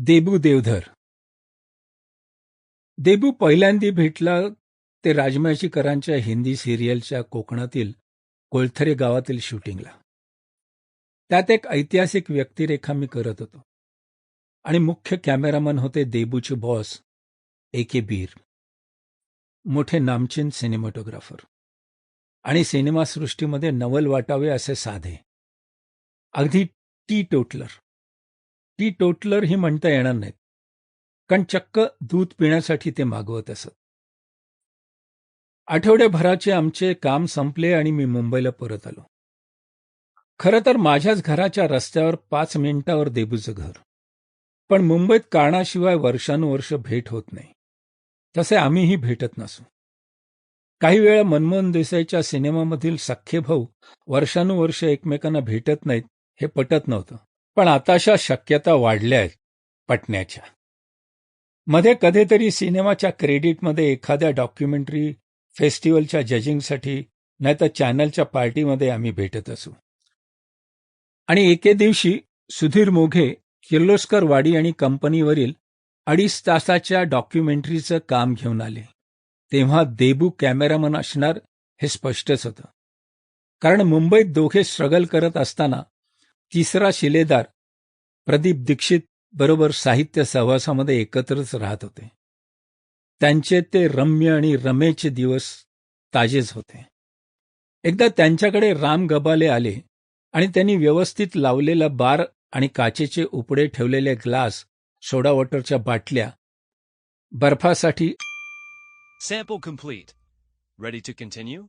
देबू देवधर. देबू पहिल्यांदी भेटला ते राजमाशीकरांच्या हिंदी सिरियलच्या कोकणातील कोळथरे गावातील शूटिंगला. त्यात एक ऐतिहासिक व्यक्तिरेखा मी करत होतो. आणि मुख्य कॅमेरामन होते देबूचे बॉस ए के बीर. मोठे नामचीन सिनेमॅटोग्राफर. आणि सिनेमासृष्टीमध्ये नवल वाटावे असे साधे. अगदी टी टोटलर. टी टोटलर ही म्हणता येणार नाहीत. कारण चक्क दूध पिण्यासाठी ते मागवत असत. आठवड्याभराचे आमचे काम संपले आणि मी मुंबईला परत आलो. खरं तर माझ्याच घराच्या रस्त्यावर पाच मिनिटावर देबूचं घर. पण मुंबईत कारणाशिवाय वर्षानुवर्ष भेट होत नाही. तसे आम्हीही भेटत नसू. काही वेळा मनमोहन देसाईच्या सिनेमामधील सख्खे भाऊ वर्षानुवर्ष एकमेकांना भेटत नाहीत हे पटत नव्हतं. पण आताशा शक्यता वाढल्या आहेत पटण्याच्या. मध्ये कधीतरी सिनेमाच्या क्रेडिटमध्ये एखाद्या डॉक्युमेंटरी फेस्टिवलच्या जजिंगसाठी नाहीतर चॅनलच्या पार्टीमध्ये आम्ही भेटत असू. आणि एके दिवशी सुधीर मोघे किर्लोस्कर वाडी आणि कंपनीवरील अडीच तासाच्या डॉक्युमेंटरीचं काम घेऊन आले. तेव्हा देबू कॅमेरामन असणार हे स्पष्टच होतं. कारण मुंबईत दोघे स्ट्रगल करत असताना तिसरा शिलेदार प्रदीप दीक्षित बरोबर साहित्य सहवासामध्ये एकत्रच राहत होते. त्यांचे ते रम्य आणि रमेचे दिवस ताजेच होते. एकदा त्यांच्याकडे राम गबाले आले आणि त्यांनी व्यवस्थित लावलेला बार आणि काचेचे उपडे ठेवलेले ग्लास सोडा वॉटरच्या बाटल्या बर्फासाठी sample complete. Ready to continue